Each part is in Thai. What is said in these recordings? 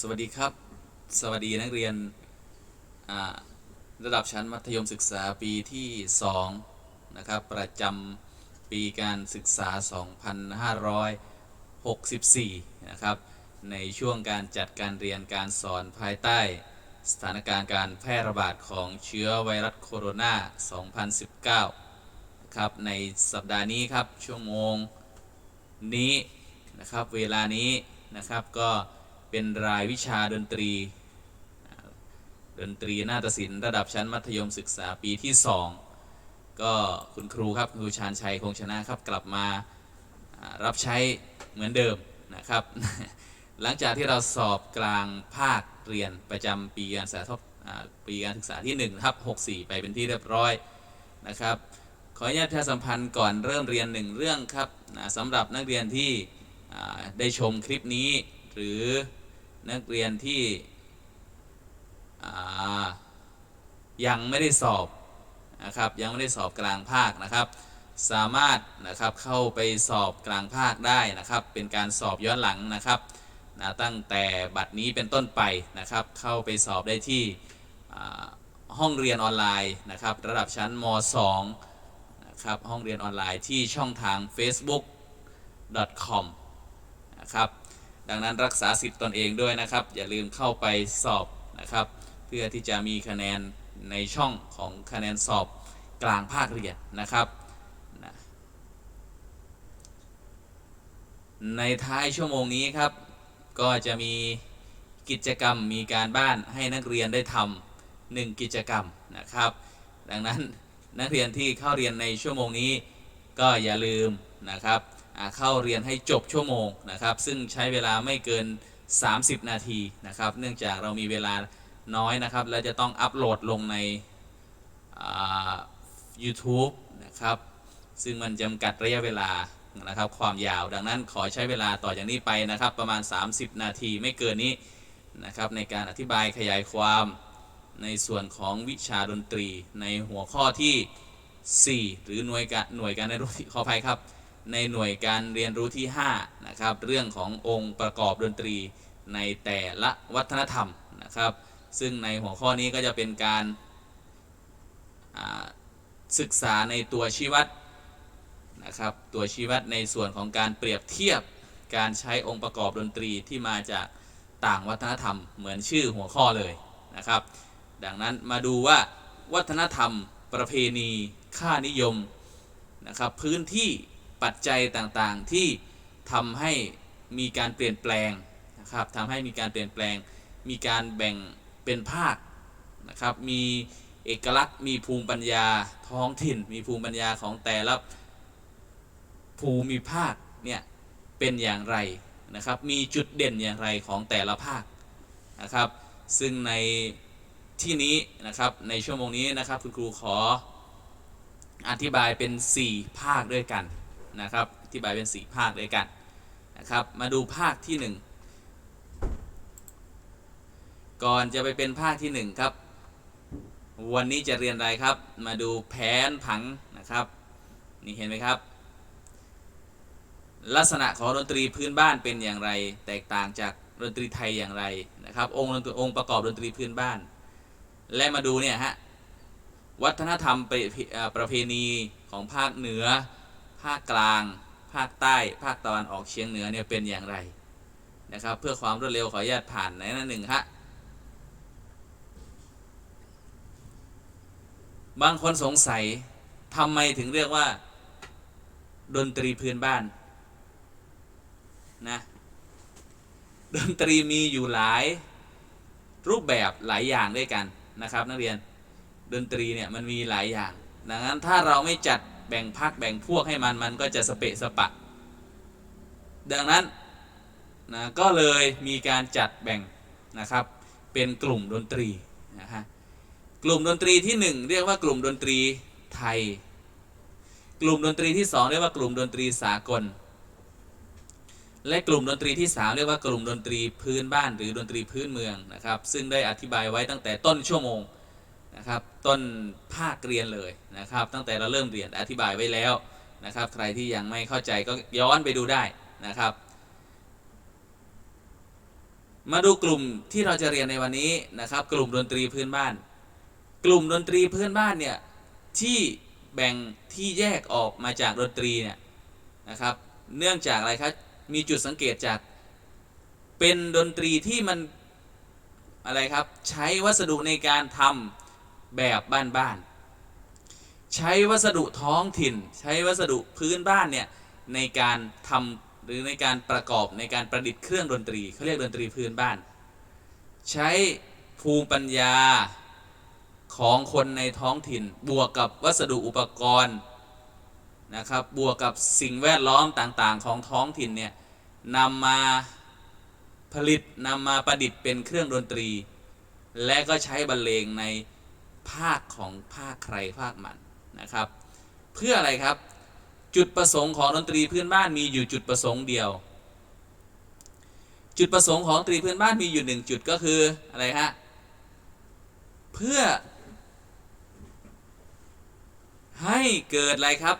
สวัสดีครับ สวัสดีนักเรียนระดับชั้นมัธยมศึกษาปีที่ 2 นะครับ ประจำปีการศึกษา 2564 นะครับ ในช่วงการจัดการเรียนการสอนภายใต้ สถานการณ์การแพร่ระบาดของเชื้อไวรัสโคโรนา 2019 นะครับ ในสัปดาห์นี้ครับ ชั่วโมงนี้นะครับ เวลานี้นะครับก็ เป็นรายวิชาดนตรี ดนตรีนาฏศิลป์ระดับชั้นมัธยมศึกษาปีที่ 2 ก็คุณครูครับคุณครูชาญชัยคงชนะครับกลับมารับใช้เหมือนเดิมนะครับ หลังจากที่เราสอบกลางภาคเรียนประจำปีการศึกษาทบปีการศึกษาที่1ทับ64 ไปเป็นที่เรียบร้อยนะครับ ขออนุญาตประชาสัมพันธ์ก่อนเริ่มเรียนหนึ่งเรื่องครับสำหรับนักเรียนที่ได้ชมคลิปนี้หรือ นักเรียนที่ยังไม่ได้สอบนะครับยังไม่ได้สอบกลางภาคนะครับ สามารถนะครับเข้าไปสอบกลางภาคได้นะครับ เป็นการสอบย้อนหลังนะครับนะตั้งแต่บัดนี้เป็นต้นไปนะครับ เข้าไปสอบได้ที่ห้องเรียนออนไลน์นะครับ ระดับชั้นม 2 นะครับห้องเรียนออนไลน์ที่ช่องทาง facebook.com นะครับ ดังนั้นรักษาสิทธิ์ตนเองด้วยนะครับ อย่าลืมเข้าไปสอบนะครับ เพื่อที่จะมีคะแนนในช่องของคะแนนสอบกลางภาคเรียนนะครับในท้ายชั่วโมงนี้ครับ ก็จะมีกิจกรรมมีการบ้านให้นักเรียนได้ทำหนึ่งกิจกรรมนะครับ ดังนั้นนักเรียนที่เข้าเรียนในชั่วโมงนี้ก็อย่าลืมนะครับ เข้าเรียนให้จบชั่วโมงนะครับ ซึ่งใช้เวลาไม่เกิน 30 นาทีนะครับ เนื่องจากเรามีเวลาน้อยนะครับ และจะต้องอัปโหลดลงใน YouTube นะครับ ซึ่งมันจำกัดระยะเวลานะครับ ความยาวดังนั้นขอใช้เวลาต่อจากนี้ไปนะครับ ประมาณ 30 นาทีไม่เกินนี้นะครับ ในการอธิบายขยายความในส่วนของวิชาดนตรีในหัวข้อที่ 4 หรือหน่วยการหน่วยการเรียนรู้ขออภัยครับ ในหน่วยการเรียนรู้ที่5นะครับเรื่องขององค์ประกอบดนตรีในแต่ละวัฒนธรรมนะครับ ซึ่งในหัวข้อนี้ก็จะเป็นการศึกษาในตัวชี้วัดนะครับตัวชี้วัดในส่วนของการเปรียบเทียบการใช้องค์ประกอบดนตรีที่มาจากต่างวัฒนธรรมเหมือนชื่อหัวข้อเลยนะครับ ดังนั้นมาดูว่าวัฒนธรรมประเพณี ค่านิยมนะครับพื้นที่ ปัจจัยต่างๆที่ทำให้มีการเปลี่ยนแปลงนะครับทำให้มีการเปลี่ยนแปลง มีการแบ่งเป็นภาคนะครับมีเอกลักษณ์มีภูมิปัญญาท้องถิ่น มีภูมิปัญญาของแต่ละภูมิภาคเนี่ยเป็นอย่างไรนะครับ มีจุดเด่นอย่างไรของแต่ละภาคนะครับ ซึ่งในที่นี้นะครับในชั่วโมงนี้นะครับคุณครูขออธิบายเป็น 4 ภาคด้วยกัน นะครับอธิบายเป็น 4 ภาคด้วยกันนะครับ มาดูภาคที่ 1 ก่อนจะไปเป็นภาคที่ 1 ครับ วันนี้จะเรียนอะไรครับ มาดูแผนผังนะครับ นี่เห็นไหมครับ ลักษณะของดนตรีพื้นบ้านเป็นอย่างไร แตกต่างจากดนตรีไทยอย่างไรนะครับ องค์องค์ประกอบดนตรีพื้นบ้าน และมาดูเนี่ยฮะวัฒนธรรมประประเพณีของภาคเหนือ ภาคกลาง ภาคใต้ ภาคตะวันออกเฉียงเหนือเนี่ยเป็นอย่างไรนะครับ เพื่อความรวดเร็วขออนุญาตผ่านในหนั้นหนึ่งฮะบางคนสงสัยทำไมถึงเรียกว่า ดนตรีพื้นบ้านนะดนตรีมีอยู่หลายรูปแบบหลายอย่างด้วยกันนะครับ นักเรียนดนตรีเนี่ยมันมีหลายอย่าง ดังนั้นถ้าเราไม่จัด แบ่งพักแบ่งพวกให้มันมันก็จะสเปะสปะ ดังนั้นนะก็เลยมีการจัดแบ่งนะครับเป็นกลุ่มดนตรีนะฮะกลุ่มดนตรีที่หนึ่งเรียกว่ากลุ่มดนตรีไทย กลุ่มดนตรีที่สองเรียกว่ากลุ่มดนตรีสากล และกลุ่มดนตรีที่ 3 เรียกว่ากลุ่มดนตรีพื้นบ้านหรือดนตรีพื้นเมืองนะครับ ซึ่งได้อธิบายไว้ตั้งแต่ต้นชั่วโมง นะครับต้นภาคเรียนเลยนะครับตั้งแต่เราเริ่มเรียนอธิบายไว้แล้วนะครับใครที่ยังไม่เข้าใจก็ย้อนไปดูได้นะครับ มาดูกลุ่มที่เราจะเรียนในวันนี้นะครับ กลุ่มดนตรีพื้นบ้าน กลุ่มดนตรีพื้นบ้านเนี่ยที่แบ่งที่แยกออกมาจากดนตรีเนี่ยนะครับเนื่องจากอะไรครับมีจุดสังเกตจากเป็นดนตรีที่มันอะไรครับใช้วัสดุในการทำ แบบบ้านๆใช้วัสดุท้องถิ่น ใช้วัสดุพื้นบ้านเนี่ยในการทำหรือในการประกอบในการประดิษฐ์เครื่องดนตรีเขาเรียกดนตรีพื้นบ้าน ใช้ภูมิปัญญาของคนในท้องถิ่น บวกกับวัสดุอุปกรณ์นะครับบวกกับสิ่งแวดล้อมต่างๆ ของท้องถิ่นเนี่ยนำมาผลิตนำมาประดิษฐ์เป็นเครื่องดนตรี และก็ใช้บรรเลงใน ภาคของภาคใครภาคมันนะครับ เพื่ออะไรครับ จุดประสงค์ของดนตรีพื้นบ้านมีอยู่จุดประสงค์เดียว จุดประสงค์ของดนตรีพื้นบ้านมีอยู่หนึ่งจุดก็คืออะไรฮะเพื่อ ให้เกิดอะไรครับ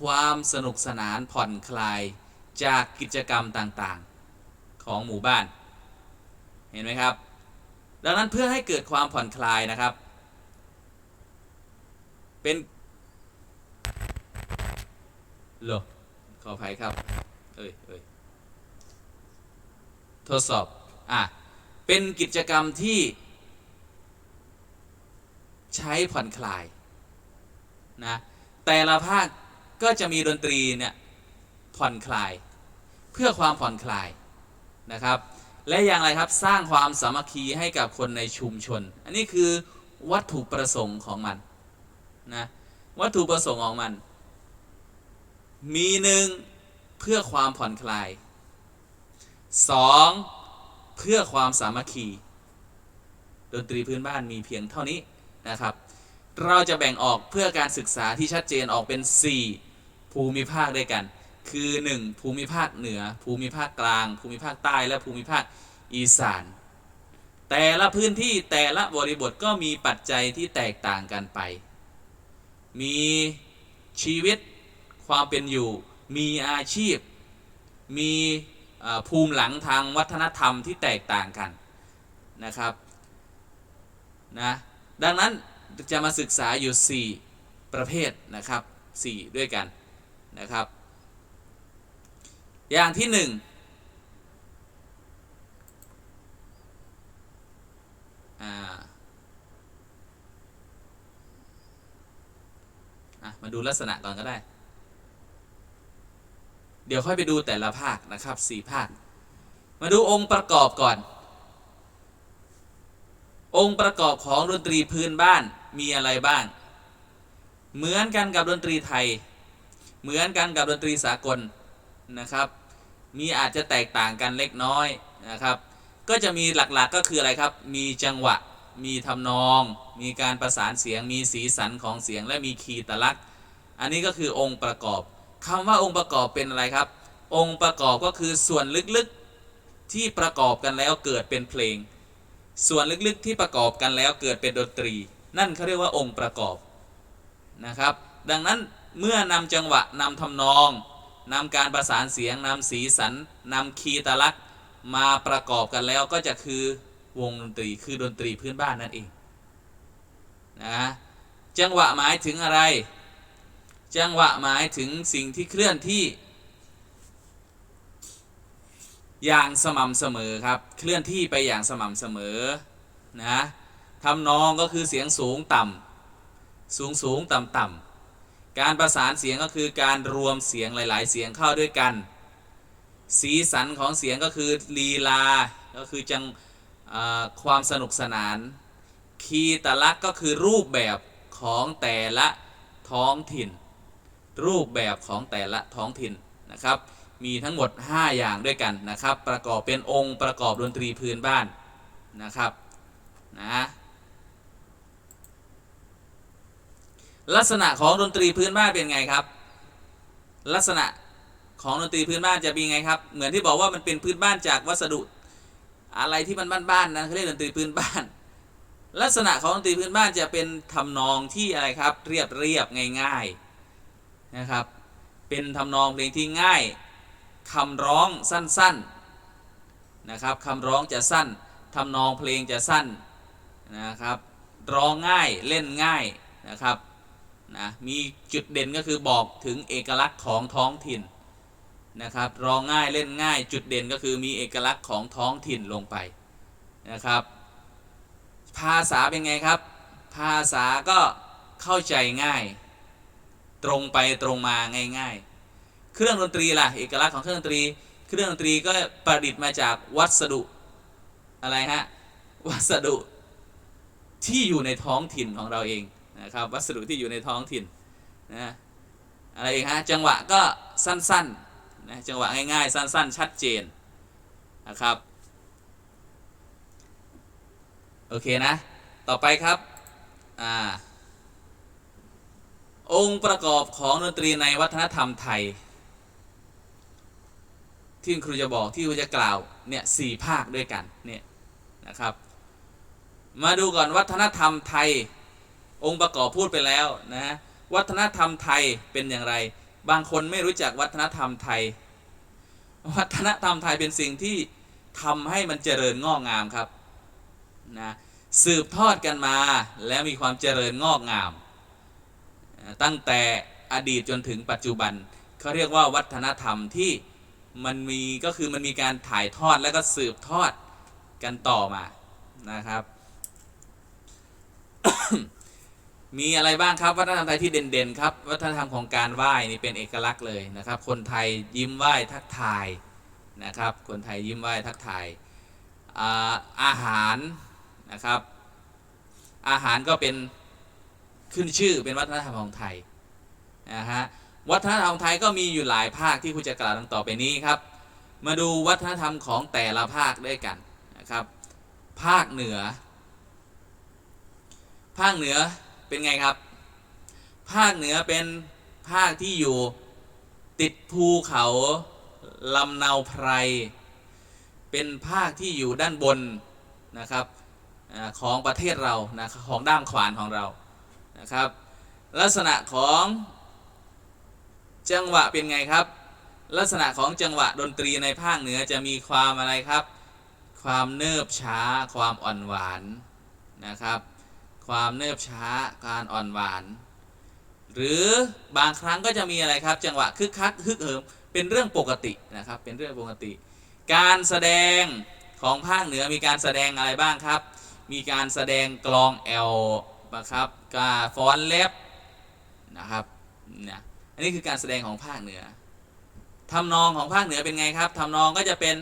ความสนุกสนานผ่อนคลายจากกิจกรรมต่างๆของหมู่บ้าน เห็นไหมครับ ดังนั้นเพื่อให้เกิดความผ่อนคลายนะครับ เป็นโลขออภัยครับ เอ้ยเอ้ยทดสอบ อะ เป็นกิจกรรมที่ ใช้ผ่อนคลาย นะ แต่ละภาคก็จะมีดนตรีเนี่ย ผ่อนคลาย เพื่อความผ่อนคลายนะครับ และอย่างไรครับสร้างความสามัคคีให้กับคนในชุมชน อันนี้คือวัตถุประสงค์ของมัน นะวัตถุประสงค์ของมัน มีหนึ่งเพื่อความผ่อนคลายสองเพื่อความสามัคคี ดนตรีพื้นบ้านมีเพียงเท่านี้นะครับ เราจะแบ่งออกเพื่อการศึกษาที่ชัดเจนออกเป็น 4 ภูมิภาคด้วยกัน คือ 1 ภูมิภาคเหนือ ภูมิภาคกลาง ภูมิภาคใต้และภูมิภาคอีสาน แต่ละพื้นที่แต่ละบริบทก็มีปัจจัยที่แตกต่างกันไป มีชีวิตความเป็นอยู่ มีอาชีพ มีภูมิหลังทางวัฒนธรรมที่แตกต่างกันนะครับนะดังนั้นจะมาศึกษาอยู่ 4 ประเภทนะครับ 4 ด้วยกันนะครับ อย่างที่ 1อ่า อะมาดูลักษณะก่อนก็ได้ เดี๋ยวค่อยไปดูแต่ละภาคนะครับสี่ภาค มาดูองค์ประกอบก่อน องค์ประกอบของดนตรีพื้นบ้านมีอะไรบ้าง เหมือนกันกับดนตรีไทย เหมือนกันกับดนตรีสากลนะครับ มีอาจจะแตกต่างกันเล็กน้อยนะครับ ก็จะมีหลักๆก็คืออะไรครับ มีจังหวะ มีทำนอง มีการประสานเสียง มีสีสันของเสียงและมีคีตลักษณ์ อันนี้ก็คือองค์ประกอบคำว่าองค์ประกอบเป็นอะไรครับ องค์ประกอบก็คือส่วนลึกๆที่ประกอบกันแล้วเกิดเป็นเพลง ส่วนลึกๆที่ประกอบกันแล้วเกิดเป็นดนตรี นั่นเขาเรียกว่าองค์ประกอบนะครับ ดังนั้นเมื่อนำจังหวะนำทำนองนำการประสานเสียงนำสีสันนำคีตลักษณ์มาประกอบกันแล้วก็จะคือ วงดนตรีคือดนตรีพื้นบ้านนั่นเองนะจังหวะหมายถึงอะไร จังหวะหมายถึงสิ่งที่เคลื่อนที่ อย่างสม่ำเสมอครับ เคลื่อนที่ไปอย่างสม่ำเสมอนะทำนองก็คือเสียงสูงต่ำสูงสูงต่ำต่ำการประสานเสียงก็คือการรวมเสียงหลาย ๆ เสียงเข้าด้วยกัน สีสันของเสียงก็คือลีลา ก็คือจัง ความสนุกสนาน คีตลักษณ์ก็คือรูปแบบของแต่ละท้องถิ่น รูปแบบของแต่ละท้องถิ่นนะครับ มีทั้งหมด 5 อย่างด้วยกันนะครับ ประกอบเป็นองค์ประกอบดนตรีพื้นบ้านนะครับนะลักษณะของดนตรีพื้นบ้านเป็นไงครับ ลักษณะของดนตรีพื้นบ้านจะเป็นไงครับ เหมือนที่บอกว่ามันเป็นพื้นบ้านจากวัสดุ อะไรที่มันบ้านๆนะเขาเรียกดนตรีพื้นบ้าน ลักษณะของดนตรีพื้นบ้านจะเป็นทำนองที่อะไรครับ เรียบเรียบง่ายๆนะครับ เป็นทำนองเพลงที่ง่ายคำร้องสั้นๆนะครับคำร้องจะสั้นทำนองเพลงจะสั้นนะครับ ร้องง่ายเล่นง่ายนะครับนะมีจุดเด่นก็คือบอกถึงเอกลักษณ์ของท้องถิ่น นะครับร้องง่ายเล่นง่ายจุดเด่นก็คือมีเอกลักษณ์ของท้องถิ่นลงไปนะครับ ภาษาเป็นไงครับ ภาษาก็เข้าใจง่าย ตรงไปตรงมาง่ายๆ เครื่องดนตรีล่ะเอกลักษณ์ของเครื่องดนตรี เครื่องดนตรีก็ประดิษฐ์มาจากวัสดุอะไรฮะวัสดุที่อยู่ในท้องถิ่นของเราเองนะครับวัสดุที่อยู่ในท้องถิ่นนะอะไรเองฮะจังหวะก็สั้นๆ นะจังหวะง่ายๆ สั้นๆ ชัดเจนนะครับ โอเคนะ ต่อไปครับอ่าองค์ประกอบของดนตรีในวัฒนธรรมไทย ที่ครูจะบอกที่ครูจะกล่าวเนี่ยสี่ภาคด้วยกันเนี่ยนะครับ มาดูก่อนวัฒนธรรมไทย องค์ประกอบพูดไปแล้วนะวัฒนธรรมไทยเป็นอย่างไร บางคนไม่รู้จักวัฒนธรรมไทย วัฒนธรรมไทยเป็นสิ่งที่ทำให้มันเจริญงอกงามครับนะสืบทอดกันมาแล้วมีความเจริญงอกงาม ตั้งแต่อดีตจนถึงปัจจุบันเขาเรียกว่าวัฒนธรรมที่มันมีก็คือมันมีการถ่ายทอดแล้วก็สืบทอดกันต่อมานะครับ มีอะไรบ้างครับวัฒนธรรมไทยที่เด่นๆครับวัฒนธรรมของการไหว้นี่เป็นเอกลักษณ์เลยนะครับ คนไทยยิ้มไหว้ทักทายนะครับ คนไทยยิ้มไหว้ทักทายอาอาหารนะครับ อาหารก็เป็นขึ้นชื่อเป็นวัฒนธรรมของไทยนะฮะวัฒนธรรมของไทยก็มีอยู่หลายภาคที่คุณจะกล่าวต่อไปนี้ครับ มาดูวัฒนธรรมของแต่ละภาคด้วยกันนะครับ ภาคเหนือ ภาคเหนือ เป็นไงครับ ภาคเหนือเป็นภาคที่อยู่ติดภูเขาลำเนาไพร เป็นภาคที่อยู่ด้านบนนะครับของประเทศเรานะของด้ามขวานของเรานะครับ ลักษณะของจังหวะเป็นไงครับ ลักษณะของจังหวะดนตรีในภาคเหนือจะมีความอะไรครับ ความเนิบช้า ความอ่อนหวานนะครับ ความเนิบช้าการอ่อนหวาน หรือบางครั้งก็จะมีอะไรครับ จังหวะคึกคักฮึกเหิมเป็นเรื่องปกตินะครับ เป็นเรื่องปกติ การแสดงของภาคเหนือมีการแสดงอะไรบ้างครับ มีการแสดงกลองแอลนะครับกาฟอนเล็บนะครับนะอันนี้คือการแสดงของภาคเหนือทำนองของภาคเหนือเป็นไงครับทำนองก็จะเป็น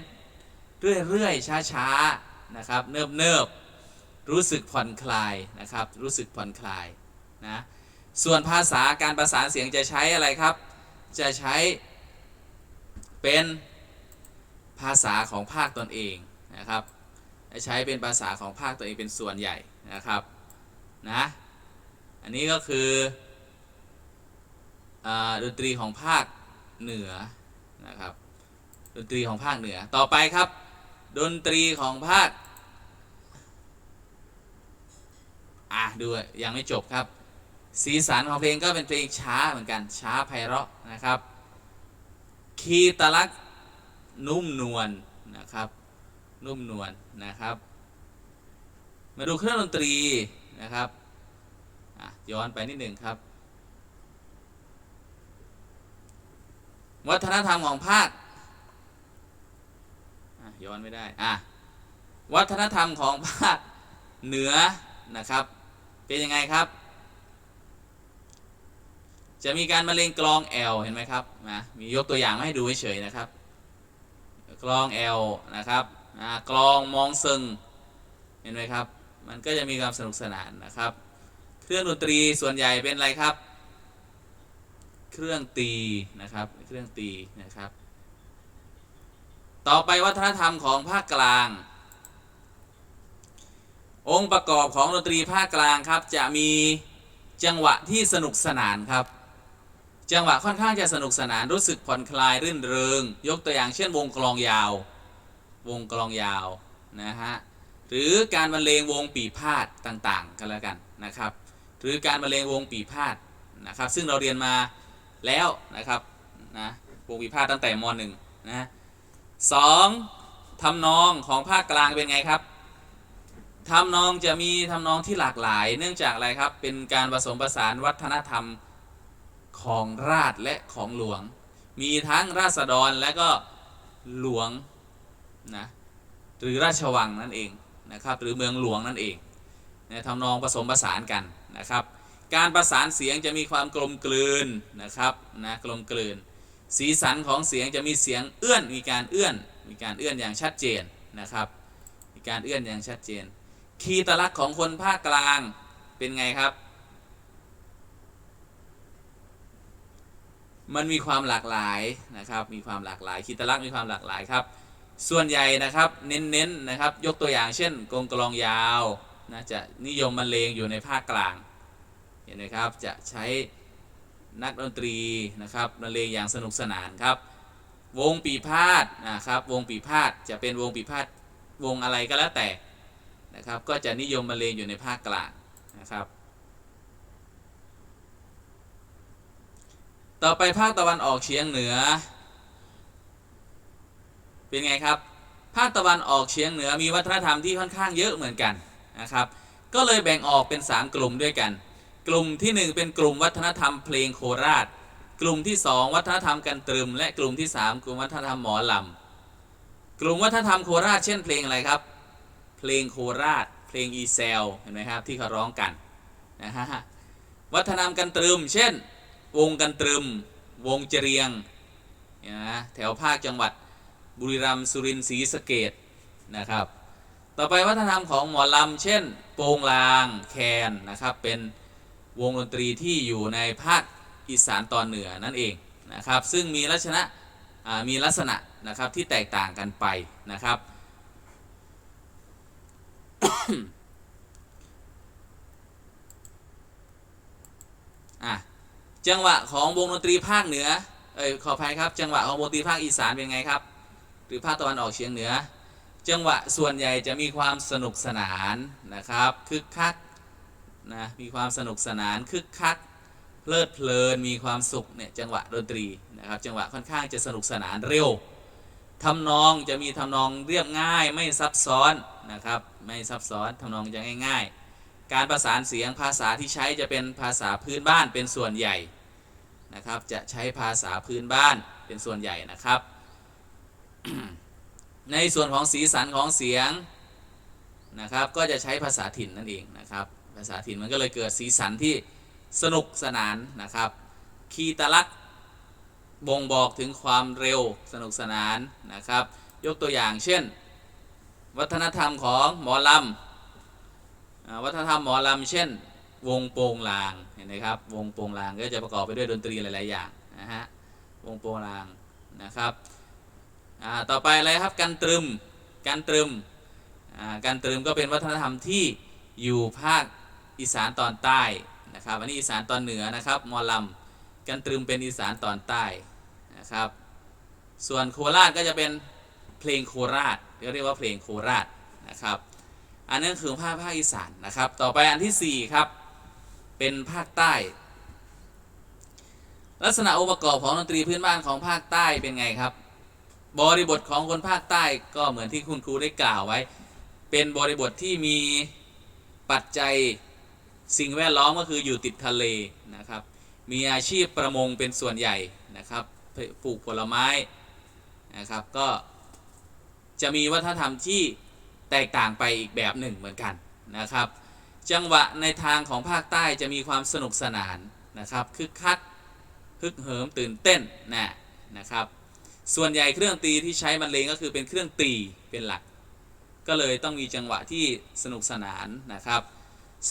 เรื่อยๆช้าๆนะครับ เนิบๆ รู้สึกผ่อนคลายนะครับ รู้สึกผ่อนคลายนะส่วนภาษาการประสานเสียงจะใช้อะไรครับ จะใช้เป็นภาษาของภาคตนเองนะครับใช้เป็นภาษาของภาคตัวเองเป็นส่วนใหญ่นะครับนะอันนี้ก็คืออดนตรีของภาคเหนือนะครับ ดนตรีของภาคเหนือต่อไปครับ ดนตรีของภาค อะดูยังไม่จบครับ สีสันของเพลงก็เป็นเพลงช้าเหมือนกันช้าไพเราะนะครับ คีตลักษณ์นุ่มนวลนะครับ นุ่มนวลนะครับ มาดูเครื่องดนตรีนะครับอะย้อนไปนิดหนึ่งครับ วัฒนธรรมของภาคย้อนไม่ได้อะวัฒนธรรมของภาคเหนือนะครับ เป็นยังไงครับ จะมีการบรรเลงกลองแอลเห็นไหมครับนะมียกตัวอย่างมาให้ดูเฉยๆนะครับ กลองแอลนะครับอ่ากลองมองซึงเห็นไหมครับ มันก็จะมีความสนุกสนานนะครับ เครื่องดนตรีส่วนใหญ่เป็นอะไรครับ เครื่องตีนะครับ เครื่องตีนะครับ ต่อไปวัฒนธรรมของภาคกลาง องค์ประกอบของดนตรีภาคกลางครับ จะมีจังหวะที่สนุกสนานครับ จังหวะค่อนข้างจะสนุกสนานรู้สึกผ่อนคลายรื่นเริง ยกตัวอย่างเช่นวงกลองยาว วงกลองยาวนะฮะหรือการบรรเลงวงปีพาดต่างๆกันแล้วกันนะครับหรือการบรรเลงวงปีพาดนะครับ ซึ่งเราเรียนมาแล้วนะครับนะวงปีพาดตั้งแต่มหนึ่งนะสองทำนองของภาคกลางเป็นไงครับ ทำนองจะมีทำนองที่หลากหลาย เนื่องจากอะไรครับ เป็นการผสมผสานวัฒนธรรมของราชและของหลวง มีทั้งราษฎรและก็หลวงนะหรือราชวังนั่นเองนะครับหรือเมืองหลวงนั่นเองนะทำนองผสมผสานกันนะครับ การประสานเสียงจะมีความกลมกลืนนะครับนะกลมกลืน สีสันของเสียงจะมีเสียงเอื้อนมีการเอื้อน มีการเอื้อนอย่างชัดเจนนะครับ มีการเอื้อนอย่างชัดเจน คีตลักษณ์ของคนภาคกลางเป็นไงครับ มันมีความหลากหลายนะครับ มีความหลากหลาย คีตลักษณ์มีความหลากหลายครับ ส่วนใหญ่นะครับ เน้นๆนะครับ ยกตัวอย่างเช่นกงกลองยาวนะจะนิยมบรรเลงอยู่ในภาคกลาง เห็นไหมครับ จะใช้นักดนตรีนะครับบรรเลงอย่างสนุกสนานครับ วงปีพาดนะครับ วงปีพาดจะเป็นวงปีพาดวงอะไรก็แล้วแต่ นะครับ ก็จะนิยมบรรเลงอยู่ในภาคกลางนะครับ ต่อไปภาคตะวันออกเฉียงเหนือ เป็นไงครับ ภาคตะวันออกเฉียงเหนือมีวัฒนธรรมที่ค่อนข้างเยอะเหมือนกันนะครับ ก็เลยแบ่งออกเป็น 3 กลุ่มด้วยกัน กลุ่มทีหนึ่1 เป็นกลุ่มวัฒนธรรมเพลงโคราช กลุ่มที่ 2 วัฒนธรรมกันตรึม และกลุ่มที่ 3 กลุ่มวัฒนธรรมหมอลำกลุ่มวัฒนธรรมโคราชเช่นเพลงอะไรครับ เพลงโคราช เพลงอีเซลเห็นไหมครับที่เขาร้องกันนะฮะวัฒนธรรมกันตรึม เช่น วงกันตรึม วงเจรียงนะแถวภาคจังหวัดบุรีรัมย์สุรินทร์ศรีสะเกดนะครับ ต่อไปวัฒนธรรมของหมอลำ เช่น โปงลางแคนนะครับเป็นวงดนตรีที่อยู่ในภาคอีสานตอนเหนือนั่นเองนะครับ ซึ่งมีลักษณะมีลักษณะนะครับที่แตกต่างกันไปนะครับ อะจังหวะของวงดนตรีภาคเหนือ เอ้ยขออภัยครับ จังหวะของวงดนตรีภาคอีสานเป็นไงครับ หรือภาคตะวันออกเฉียงเหนือ จังหวะส่วนใหญ่จะมีความสนุกสนานนะครับคึกคักนะมีความสนุกสนานคึกคักเพลิดเพลินมีความสุขเนี่ยจังหวะดนตรีนะครับจังหวะค่อนข้างจะสนุกสนานเร็ว ทำนองจะมีทำนองเรียบง่ายไม่ซับซ้อนนะครับ ไม่ซับซ้อนทำนองจะง่าย ๆ การประสานเสียงภาษาที่ใช้จะเป็นภาษาพื้นบ้านเป็นส่วนใหญ่นะครับ จะใช้ภาษาพื้นบ้านเป็นส่วนใหญ่นะครับ ในส่วนของสีสันของเสียงนะครับ ก็จะใช้ภาษาถิ่นนั่นเองนะครับ ภาษาถิ่นมันก็เลยเกิดสีสันที่สนุกสนานนะครับ คีตลักษณ บ่งบอกถึงความเร็วสนุกสนานนะครับ ยกตัวอย่างเช่น วัฒนธรรมของหมอลำวัฒนธรรมหมอลำเช่น วงโปงลางเห็นไหมครับวงโปงลางก็จะประกอบไปด้วยดนตรีหลาย ๆ อย่างนะฮะวงโปงลางนะครับต่อไปอะไรครับกันตรึมกันตรึมอ่ากันตรึมก็เป็นวัฒนธรรมที่อยู่ภาคอีสานตอนใต้นะครับอันนี้อีสานตอนเหนือนะครับมอลำกันตรึมเป็นอีสานตอนใต้ นะครับ ส่วนโคราชก็จะเป็นเพลงโคราชเรียกว่าเพลงโคราชนะครับ อันนั้นคือภาคภาคอีสานนะครับ ต่อไปอันที่สี่ครับเป็นภาคใต้ ลักษณะองค์ประกอบของดนตรีพื้นบ้านของภาคใต้เป็นไงครับ บริบทของคนภาคใต้ก็เหมือนที่คุณครูได้กล่าวไว้ เป็นบริบทที่มีปัจจัยสิ่งแวดล้อมก็คืออยู่ติดทะเลนะครับ มีอาชีพประมงเป็นส่วนใหญ่นะครับ ปลูกผลไม้นะครับก็จะมีวัฒนธรรมที่แตกต่างไปอีกแบบหนึ่งเหมือนกันนะครับ จังหวะในทางของภาคใต้จะมีความสนุกสนานนะครับคึกคักฮึกเหิมตื่นเต้นนะนะครับ ส่วนใหญ่เครื่องตีที่ใช้บรรเลงก็คือเป็นเครื่องตีเป็นหลัก ก็เลยต้องมีจังหวะที่สนุกสนานนะครับ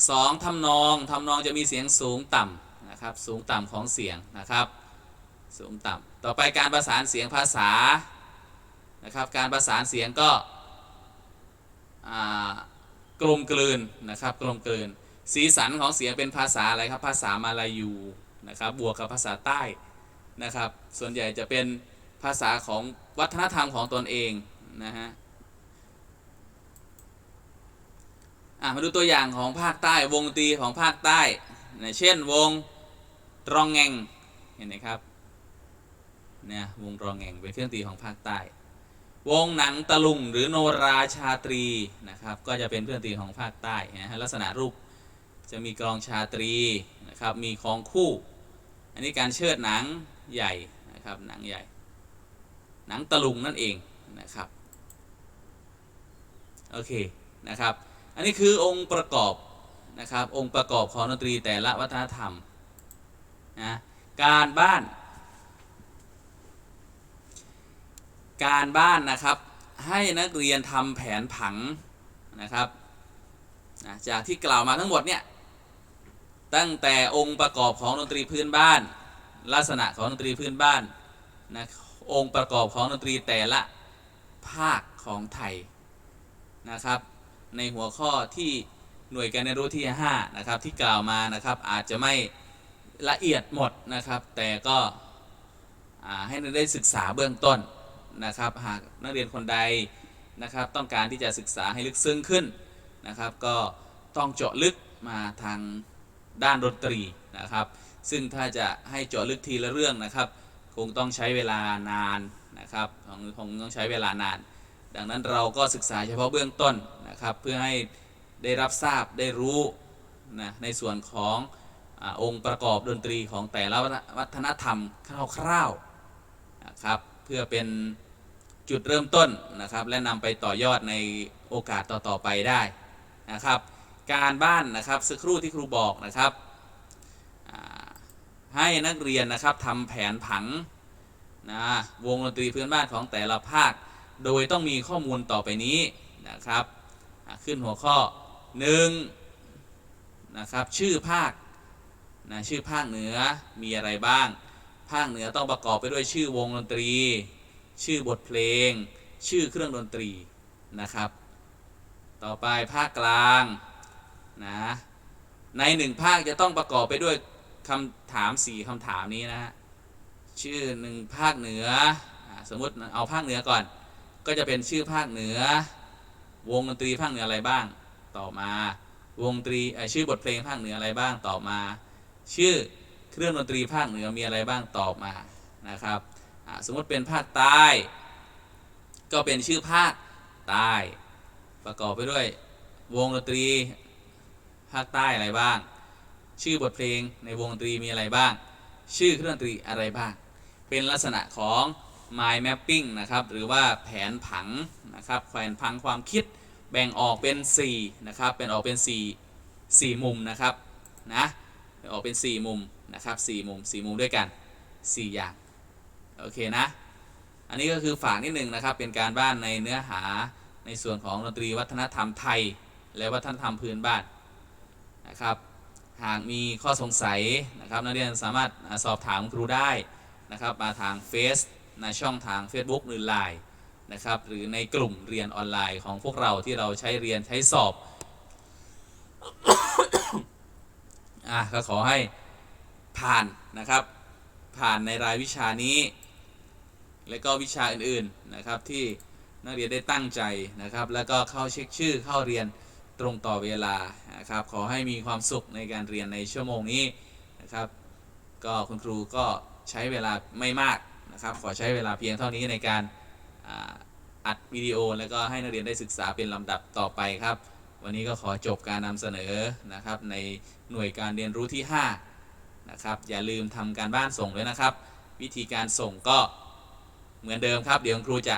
สองทำนองทำนองจะมีเสียงสูงต่ำนะครับสูงต่ำของเสียงนะครับ สูงต่ำต่อไปการประสานเสียงภาษานะครับ การประสานเสียงก็กลมกลืนนะครับกลมกลืน สีสันของเสียงเป็นภาษาอะไรครับภาษามาลายูนะครับบวกกับภาษาใต้นะครับ ส่วนใหญ่จะเป็นภาษาของวัฒนธรรมของตนเองนะฮะมาดูตัวอย่างของภาคใต้วงตีของภาคใต้นะเช่นวงรองแงงเห็นไหมครับ เนี่ยวงรองแงงเป็นเครื่องดนตรีของภาคใต้ วงหนังตะลุงหรือโนราชาตรีนะครับ ก็จะเป็นเครื่องดนตรีของภาคใต้นะฮะลักษณะรูปจะมีกลองชาตรีนะครับมีของคู่ อันนี้การเชิดหนังใหญ่นะครับหนังใหญ่ หนังตะลุงนั่นเองนะครับโอเคนะครับ อันนี้คือองค์ประกอบนะครับองค์ประกอบของดนตรีแต่ละวัฒนธรรมนะการบ้าน การบ้านนะครับ ให้นักเรียนทำแผนผังนะครับนะจากที่กล่าวมาทั้งหมดเนี่ยตั้งแต่องค์ประกอบของดนตรีพื้นบ้าน ลักษณะของดนตรีพื้นบ้านนะองค์ประกอบของดนตรีแต่ละภาคของไทยนะครับ ในหัวข้อที่หน่วยการเรียนรู้ที่ 5 นะครับ ที่กล่าวมานะครับอาจจะไม่ละเอียดหมดนะครับ แต่ก็ให้นักเรียนได้ศึกษาเบื้องต้น นะครับ หากนักเรียนคนใดนะครับ ต้องการที่จะศึกษาให้ลึกซึ้งขึ้นนะครับ ก็ต้องเจาะลึกมาทางด้านดนตรีนะครับ ซึ่งถ้าจะให้เจาะลึกทีละเรื่องนะครับ คงต้องใช้เวลานานนะครับคงคงต้องใช้เวลานาน ดังนั้นเราก็ศึกษาเฉพาะเบื้องต้นนะครับ เพื่อให้ได้รับทราบได้รู้นะในส่วนของอองค์ประกอบดนตรีของแต่ละวัฒนธรรมคร่าวๆนะครับ เพื่อเป็นจุดเริ่มต้นนะครับ และนำไปต่อยอดในโอกาสต่อๆไปได้นะครับ การบ้านนะครับสักครู่ที่ครูบอกนะครับให้นักเรียนนะครับทำแผนผังนะวงดนตรีพื้นบ้านของแต่ละภาค โดยต้องมีข้อมูลต่อไปนี้นะครับขึ้นหัวข้อ1นะครับชื่อภาคนะชื่อภาคเหนือมีอะไรบ้าง ภาคเหนือต้องประกอบไปด้วยชื่อวงดนตรี ชื่อบทเพลง ชื่อเครื่องดนตรีนะครับ ต่อไปภาคกลางนะในหนึ่งภาคจะต้องประกอบไปด้วยคำถามสี่คำถามนี้นะฮะชื่อหนึ่งภาคเหนือสมมติเอาภาคเหนือก่อน ก็จะเป็นชื่อภาคเหนือ วงดนตรีภาคเหนืออะไรบ้าง ต่อมาวงดนตรีชื่อบทเพลงภาคเหนืออะไรบ้างต่อมา ชื่อ เครื่องดนตรีภาคเหนือมีอะไรบ้างต่อมานะครับสมมติเป็นภาคใต้ ก็เป็นชื่อภาคใต้ ประกอบไปด้วยวงดนตรีภาคใต้อะไรบ้าง ชื่อบทเพลงในวงดนตรีมีอะไรบ้าง ชื่อเครื่องดนตรีอะไรบ้าง เป็นลักษณะของ mind mapping นะครับหรือว่าแผนผังนะครับแผนผังความคิดแบ่งออกเป็น4นะครับเป็นออกเป็น 4 4 มุมนะครับนะออกเป็น 4 มุม นะครับ4มุม4มุมด้วยกัน 4 อย่าง โอเคนะ อันนี้ก็คือฝากนิดหนึ่งนะครับ เป็นการบ้านในเนื้อหาในส่วนของดนตรีวัฒนธรรมไทย และวัฒนธรรมพื้นบ้านนะครับ หากมีข้อสงสัยนะครับนักเรียนสามารถสอบถามครูได้นะครับมาทางเฟซในช่องทาง Facebook หรือ Line นะครับหรือในกลุ่มเรียนออนไลน์ของพวกเราที่เราใช้เรียนใช้สอบอะก็ขอให้ ผ่านนะครับ ผ่านในรายวิชานี้ และก็วิชาอื่นๆนะครับที่นักเรียนได้ตั้งใจนะครับ แล้วก็เข้าเช็คชื่อเข้าเรียนตรงต่อเวลานะครับขอให้มีความสุขในการเรียนในชั่วโมงนี้นะครับ ก็คุณครูก็ใช้เวลาไม่มากนะครับ ขอใช้เวลาเพียงเท่านี้ในการอัดวิดีโอ แล้วก็ให้นักเรียนได้ศึกษาเป็นลำดับต่อไปครับ วันนี้ก็ขอจบการนำเสนอนะครับในหน่วยการเรียนรู้ที่ 5 นะครับ อย่าลืมทำการบ้านส่งด้วยนะครับ วิธีการส่งก็เหมือนเดิมครับ เดี๋ยวครูจะ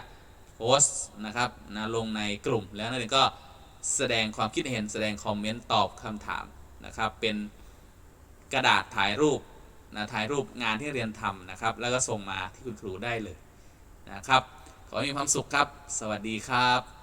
โพสต์นะครับนะลงในกลุ่มแล้วนักเรียนก็แสดงความคิดเห็นแสดงคอมเมนต์ตอบคำถามนะครับ เป็นกระดาษถ่ายรูปนะถ่ายรูปงานที่เรียนทำนะครับ แล้วก็ส่งมาที่คุณครูได้เลยนะครับ ขอให้มีความสุขครับ สวัสดีครับ